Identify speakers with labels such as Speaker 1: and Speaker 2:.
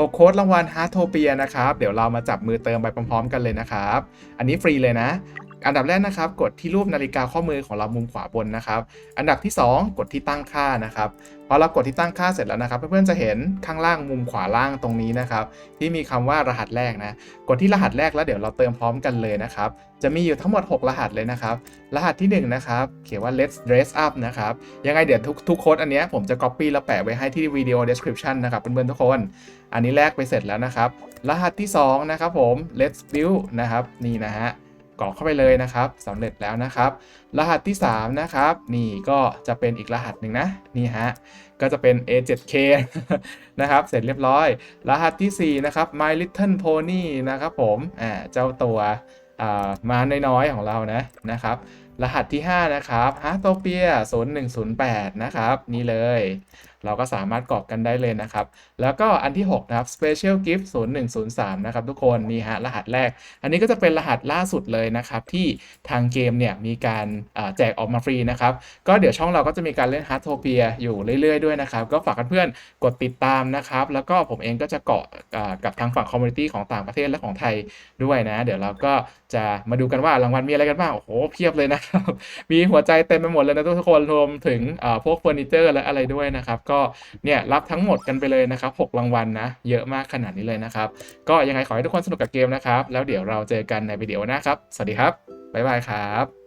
Speaker 1: 6 โค้ดรางวัลฮาร์ทโทเปียนะครับ เดี๋ยวเรามาจับมือเติมไปพร้อมๆ กันเลยนะครับ อันนี้ฟรีเลยนะ อันดับแรกนะครับ กดที่รูปนาฬิกาข้อมือของเรามุมขวาบนนะครับ อันดับที่ 2 กดที่ตั้งค่านะครับพอเรากดที่ตั้งค่าเสร็จแล้วนะครับ เพื่อนๆจะเห็นข้างล่างมุมขวาล่างตรงนี้นะครับ ที่มีคำว่ารหัสแรกนะ กดที่รหัสแรกแล้วเดี๋ยวเราเติมพร้อมกันเลยนะครับ จะมีอยู่ทั้งหมด 6 รหัสเลยนะครับ รหัสที่ 1 นะครับ เขียนว่า let's dress up นะครับ ยังไงเดี๋ยวทุกทุกโค้ดอันนี้ผมจะ copy แล้วแปะไว้ให้ที่วิดีโอ description นะครับเพื่อนๆทุกคน อันนี้แลกไปเสร็จแล้วนะครับ รหัสที่ 2 นะครับผม let's build นะครับ นี่นะฮะ กรอกเข้าไปเลยนะครับสำเร็จแล้วนะครับ รหัสที่ 3 นะครับ นี่ก็จะเป็นอีกรหัสหนึ่งนะ นี่ฮะ ก็จะเป็น A7K นะครับ เสร็จเรียบร้อย รหัสทีสี่4 นะครับ My Little Pony นะครับผม อ่า เจ้าตัวอ่ามาน้อยๆ ของเรานะนะครับ รหัสที่ 5 นะครับ h a r t o p i a 0108 นะครับ นี่เลย เราก็สามารถกรอกกันได้เลยนะครับ แล้วก็อันที่ 6 นะครับ Special Gift 0103 นะครับทุกคนนี่ฮะรหัสแรก อันนี้ก็จะเป็นรหัสล่าสุดเลยนะครับ ที่ทางเกมเนี่ยมีการแจกออกมาฟรีนะครับ ก็เดี๋ยวช่องเราก็จะมีการเล่น h a r t o p i a อยู่เรื่อยๆด้วยนะครับ ก็ฝากเพื่อนๆกดติดตามนะครับ แล้วก็ผมเองก็จะเกาะกับทางฝั่งคอมมูนิตี้ของต่างประเทศและของไทยด้วยนะ เดี๋ยวเราก็จะมาดูกันว่ารางวัลมีอะไรกันบ้าง โอ้โห เพียบเลยนะครับ มีหัวใจเต็มไปหมดเลยนะทุกคนรวมถึงพวกเฟอร์นิเจอร์และอะไรด้วยนะครับก็เนี่ยรับทั้งหมดกันไปเลยนะครับ6รางวัลนะ เยอะมากขนาดนี้เลยนะครับ ก็ยังไงขอให้ทุกคนสนุกกับเกมนะครับ แล้วเดี๋ยวเราเจอกันในวิดีโอหน้าครับ สวัสดีครับ บ๊ายบายครับ